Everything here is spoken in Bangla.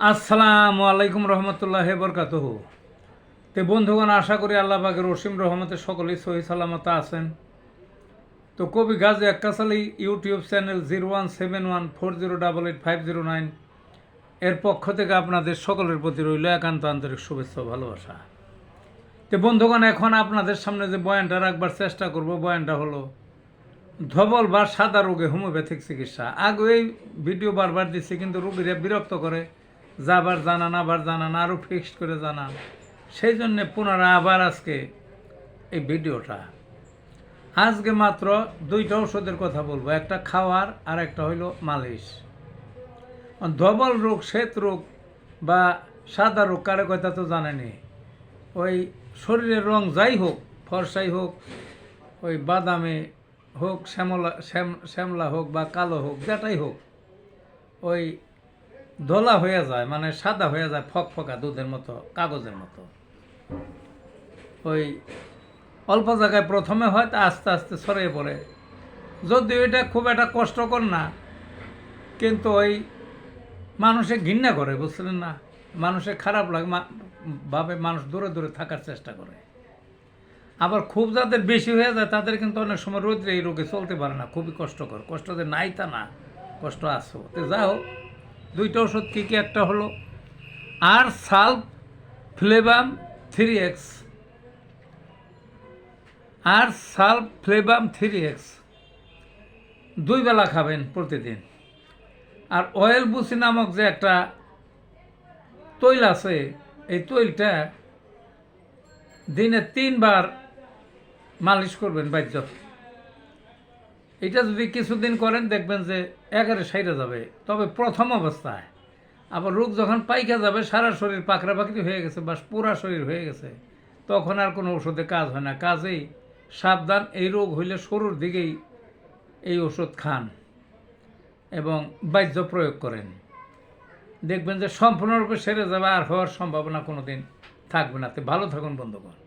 আসসালামু আলাইকুম রহমতুল্লাহ বরকাতহ। তে বন্ধুগণ, আশা করি আল্লাহ পাকের রসিম রহমতে সকলেই সহি সালামত আছেন। তো কবি Gazi Akkas Ali YouTube channel zero one seven one four zero double eight five zero nine এর পক্ষ থেকে আপনাদের সকলের প্রতি রইল একান্ত আন্তরিক শুভেচ্ছা ভালোবাসা। তো বন্ধুগণ, এখন আপনাদের সামনে যে বয়ানটা রাখবার চেষ্টা করব, বয়ানটা হলো, ধবল বা সাদা রোগে হোমিওপ্যাথিক চিকিৎসা। আগে এই ভিডিও বারবার দিচ্ছে কিন্তু রোগীরা বিরক্ত করে। যাবার জানান আবার জানান আরও ফিক্সড করে জানান সেই জন্যে পুনরায় আবার আজকে এই ভিডিওটা। আজকে মাত্র দুইটা ওষুধের কথা বলব, একটা খাওয়ার আর একটা হইল মালিশ। ধবল রোগ, শ্বেত রোগ বা সাদা রোগ, কারে কথা তো জানেনি ওই শরীরের রং যাই হোক, ফর্সাই হোক, ওই বাদামে হোক, শ্যামলা, শ্যাম, শ্যামলা হোক বা কালো হোক, যেটাই হোক, ওই ধলা হয়ে যায় মানে সাদা হয়ে যায়, ফক ফকা দুধের মতো, কাগজের মতো। ওই অল্প জায়গায় প্রথমে হয়, তা আস্তে আস্তে ছড়িয়ে পড়ে। যদিও এটা খুব একটা কষ্টকর না, কিন্তু ওই মানুষে ঘৃণা করে বুঝলেন না? মানুষে খারাপ লাগে ভাবে মানুষ দূরে দূরে থাকার চেষ্টা করে। আবার খুব যাদের বেশি হয়ে যায়, তাদের কিন্তু অনেক সময় রোদ্রে এই রোগে চলতে পারে না, খুবই কষ্টকর। কষ্ট যে নাই তা না, কষ্ট আসো তো হোক দুইটা ওষুধ কী কী একটা হলো? আর সালফ ফ্লেবাম থ্রি এক্স। আর সালফ ফ্লেবাম থ্রি এক্স। দুই বেলা খাবেন প্রতিদিন। আর অয়েল বুসি নামক যে একটা তৈল আছে, এই তৈলটা দিনে তিনবার মালিশ করবেন বাহ্য এটা যদি কিছুদিন করেন, দেখবেন যে একেবারে সাইরে যাবে। তবে প্রথম অবস্থায়। আবার রোগ যখন পাইকা যাবে, সারা শরীর পাকড়া পাকড়ি হয়ে গেছে বা পুরা শরীর হয়ে গেছে। তখন আর কোনো ওষুধে কাজ হয় না। কাজেই সাবধান, এই রোগ হইলে শুরুর দিকেই এই ওষুধ খান এবং বাহ্য প্রয়োগ করেন। দেখবেন যে সম্পূর্ণরূপে সেরে যাবে, আর হওয়ার সম্ভাবনা কোনো দিন থাকবে না। তো ভালো থাকুন, বন্ধুগণ।